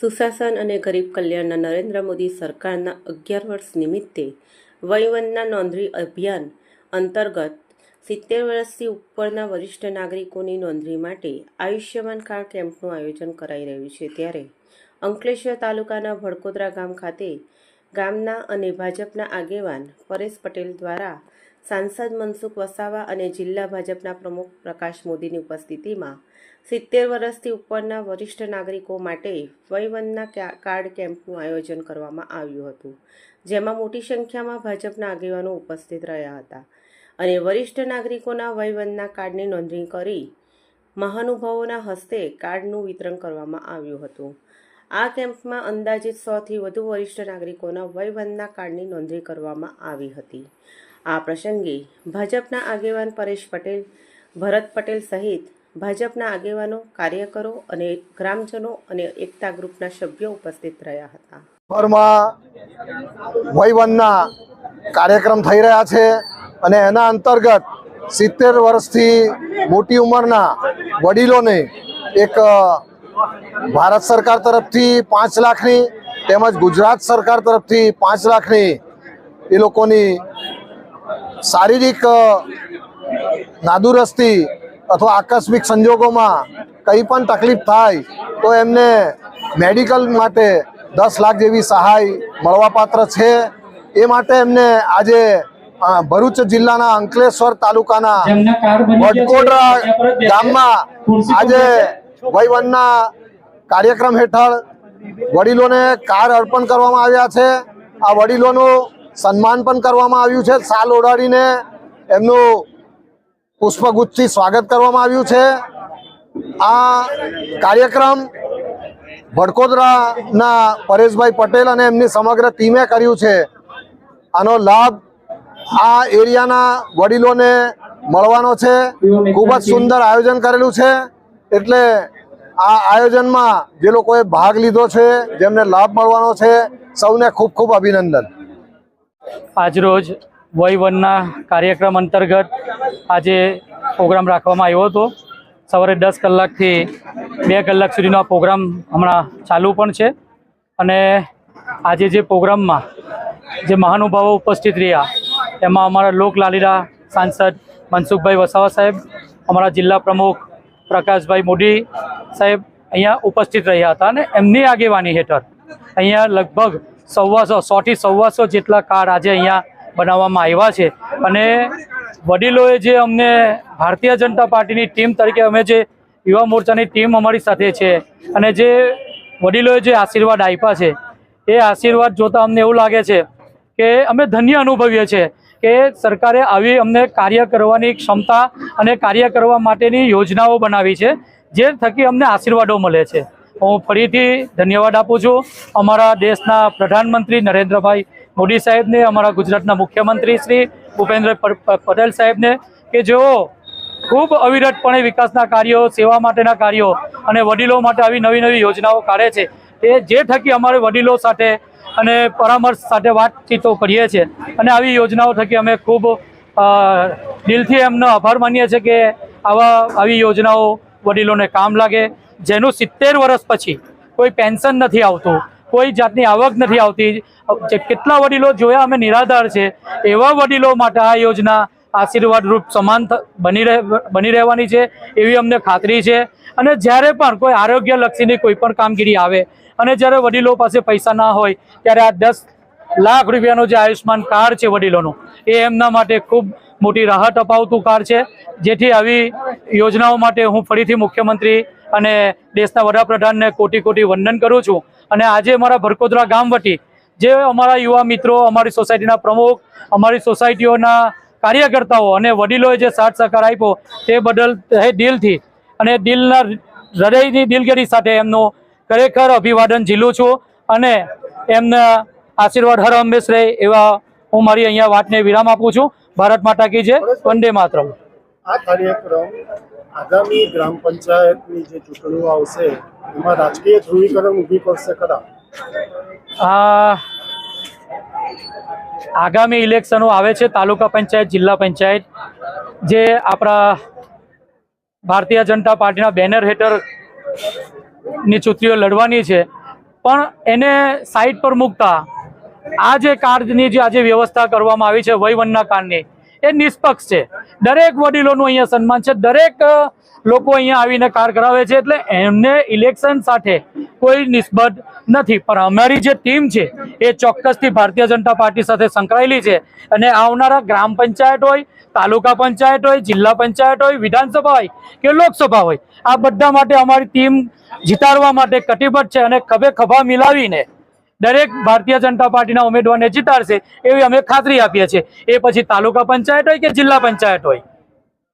સુશાસન અને ગરીબ કલ્યાણના નરેન્દ્ર મોદી સરકારના અગિયાર વર્ષ નિમિત્તે વયવંદના નોંધણી અભિયાન અંતર્ગત સિત્તેર વર્ષથી ઉપરના વરિષ્ઠ નાગરિકોની નોંધણી માટે આયુષ્યમાન કાર્ડ કેમ્પનું આયોજન કરાઈ રહ્યું છે. ત્યારે અંકલેશ્વર તાલુકાના ભડકોદરા ગામ ખાતે ગામના અને ભાજપના આગેવાન પરેશ પટેલ દ્વારા સાંસદ મનસુખ વસાવા અને જિલ્લા ભાજપના પ્રમુખ પ્રકાશ મોદીની ઉપસ્થિતિમાં સિત્તેર વર્ષથી ઉપરના વરિષ્ઠ નાગરિકો માટે વયવંદના કાર્ડ કેમ્પનું આયોજન કરવામાં આવ્યું હતું, જેમાં મોટી સંખ્યામાં ભાજપના આગેવાનો ઉપસ્થિત રહ્યા હતા અને વરિષ્ઠ નાગરિકોના વયવંદના કાર્ડની નોંધણી કરી મહાનુભાવોના હસ્તે કાર્ડનું વિતરણ કરવામાં આવ્યું હતું. આ કેમ્પમાં અંદાજિત સોથી વધુ વરિષ્ઠ નાગરિકોના વયવંદના કાર્ડની નોંધણી કરવામાં આવી હતી. આ પ્રસંગે ભાજપના આગેવાન પરેશ પટેલ, ભરત પટેલ સહિત ભાજપના આગેવાનો, કાર્યકરો અને ગ્રામજનો અને એકતા ગ્રુપના સભ્યો ઉપસ્થિત રહ્યા હતા. ભરમાં વયવનના કાર્યક્રમ થઈ રહ્યા છે અને એના અંતર્ગત સિત્તેર વર્ષથી મોટી ઉંમરના વડીલોને એક ભારત સરકાર તરફથી પાંચ લાખની તેમજ ગુજરાત સરકાર તરફથી પાંચ લાખની એ લોકોની શારીરિક નાદુરસ્તી અથવા આકસ્મિક સંજોગોમાં કંઈ પણ તકલીફ થાય તો એમને મેડિકલ માટે દસ લાખ જેવી સહાય મળવાપાત્ર છે એ માટે એમને આજે ભરૂચ જિલ્લાના અંકલેશ્વર તાલુકાના બેસે. ગામમાં આજે. વયવનના કાર્યક્રમ હેઠળ વડીલોને કાર અર્પણ કરવામાં આવ્યા છે આ વડીલોનું સન્માન પણ કરવામાં આવ્યું છે. સાલ ઓઢાડીને એમનું પુષ્પગુચ્છથી સ્વાગત કરવામાં આવ્યું છે. આ કાર્યક્રમ વડકોદરાના પરેશભાઈ પટેલ અને એમની સમગ્ર ટીમે કર્યું છે. આનો લાભ આ એરિયાના વડીલોને મળવાનો છે. ખૂબ જ સુંદર આયોજન કરેલું છે. એટલે આ આયોજનમાં જે લોકોએ ભાગ લીધો છે, જેમને લાભ મળવાનો છે, સૌને ખૂબ ખૂબ અભિનંદન. આજરોજ વયવનના કાર્યક્રમ અંતર્ગત આજે પ્રોગ્રામ રાખવામાં આવ્યો હતો. સવારે દસ કલાકથી બે કલાક સુધીનો આ પ્રોગ્રામ હમણાં ચાલુ પણ છે અને આજે જે પ્રોગ્રામમાં જે મહાનુભાવો ઉપસ્થિત રહ્યા, એમાં અમારા લોકલાલીરા સાંસદ મનસુખભાઈ વસાવા સાહેબ, અમારા જિલ્લા પ્રમુખ પ્રકાશભાઈ મોદી સાહેબ અહીંયા ઉપસ્થિત રહ્યા હતા અને એમની આગેવાની હેઠળ અહીંયા લગભગ સવ્વાસો સોથી સવ્વાસો જેટલા કાર્ડ આજે અહીંયા બનાવવામાં આવ્યા છે. અને વડીલોએ જે અમને ભારતીય જનતા પાર્ટીની ટીમ તરીકે અમે જે યુવા મોરચાની ટીમ અમારી સાથે છે અને જે વડીલોએ જે આશીર્વાદ આપ્યા છે, એ આશીર્વાદ જોતાં અમને એવું લાગે છે કે અમે ધન્ય અનુભવીએ છીએ કે સરકારે આવી અમને કાર્ય કરવાની ક્ષમતા અને કાર્ય કરવા માટેની યોજનાઓ બનાવી છે, જે થકી અમને આશીર્વાદો મળે છે. હું ફરીથી ધન્યવાદ આપું છું. અમારા દેશના પ્રધાનમંત્રી નરેન્દ્રભાઈ મોદી સાહેબને, અમારા ગુજરાતના મુખ્યમંત્રી શ્રી ભૂપેન્દ્ર પટેલ સાહેબને કે જેઓ ખૂબ અવિરતપણે વિકાસના કાર્યો, સેવા માટેના કાર્યો અને વડીલો માટે આવી નવી નવી યોજનાઓ કાઢે છે. તે જે થકી અમારે વડીલો સાથે અને પરામર્શ સાથે વાતચીતો કરીએ છીએ અને આવી યોજનાઓ થકી અમે ખૂબ દિલથી એમનો આભાર માનીએ છીએ કે આવા આવી યોજનાઓ વડીલોને કામ લાગે. જેનું સિત્તેર વર્ષ પછી કોઈ પેન્શન નથી આવતું, કોઈ જાતની આવક નથી આવતી. કેટલા વડીલો જોયા અમે નિરાધાર છે, એવા વડીલો માટે આ યોજના આશીર્વાદરૂપ સમાન બની બની રહેવાની છે, એવી અમને ખાતરી છે. અને જ્યારે પણ કોઈ આરોગ્યલક્ષીની કોઈ પણ કામગીરી આવે અને જ્યારે વડીલો પાસે પૈસા ના હોય, ત્યારે આ દસ લાખ રૂપિયાનું જે આયુષ્માન કાર્ડ છે વડીલોનું, એ એમના માટે ખૂબ મોટી રાહત અપાવતું કાર્ડ છે. જેથી આવી યોજનાઓ માટે હું ફરીથી મુખ્યમંત્રી અને દેશના વડાપ્રધાનને કોટી કોટી વંદન કરું છું. અને આજે અમારા ભરકોદરા ગામ વટી જે અમારા યુવા મિત્રો, અમારી સોસાયટીના પ્રમુખ, અમારી સોસાયટીઓના કાર્યકર્તાઓ અને વડીલોએ જે સાથ સહકાર આપ્યો તે બદલ એ દિલથી અને દિલના હૃદયની દિલગીરી સાથે એમનું ખરેખર અભિવાદન ઝીલું છું અને એમના આશીર્વાદ હર હંમેશ રહે એવા હું મારી અહીંયા વાતને વિરામ આપું છું. ભારત માતા કી જય, વંદે માતરમ. આ કાર્યક્રમ આગામી ગ્રામ પંચાયતની જે ચૂંટણીઓ આવશે, એમાં રાજકીય ધ્રુવીકરણ ઊભી કરશે ખરા? આગામી ઇલેક્શનો આવે છે તાલુકા પંચાયત, જિલ્લા પંચાયત. જે આપણા ભારતીય જનતા પાર્ટીના બેનર હેઠળની ચૂંટણીઓ લડવાની છે. પણ એને સાઈડ પર મૂકતા આ જે કાર્ડની જે આજે વ્યવસ્થા કરવામાં આવી છે વયવનના કાર્ડની એ નિષ્પક્ષ છે. દરેક વડીલોનું અહીંયા સન્માન છે. દરેક લોકો અહીંયા આવીને કાર કરાવે છે એટલે એમને ઇલેક્શન સાથે કોઈ નિસ્બત નથી. પણ અમારી જે ટીમ છે, એ ચોક્કસથી ભારતીય જનતા પાર્ટી સાથે સંકળાયેલી છે. અને આવનારા ગ્રામ પંચાયત હોય, તાલુકા પંચાયત હોય, જિલ્લા પંચાયત હોય, વિધાનસભા હોય કે લોકસભા હોય, આ બધા માટે અમારી ટીમ જીતાડવા માટે કટિબદ્ધ છે અને ખભે ખભા મિલાવીને દરેક ભારતીય જનતા પાર્ટીના ઉમેદવારને જીતાડશે એવી અમે ખાતરી આપીએ છીએ. એ પછી તાલુકા પંચાયત હોય કે જિલ્લા પંચાયત હોય?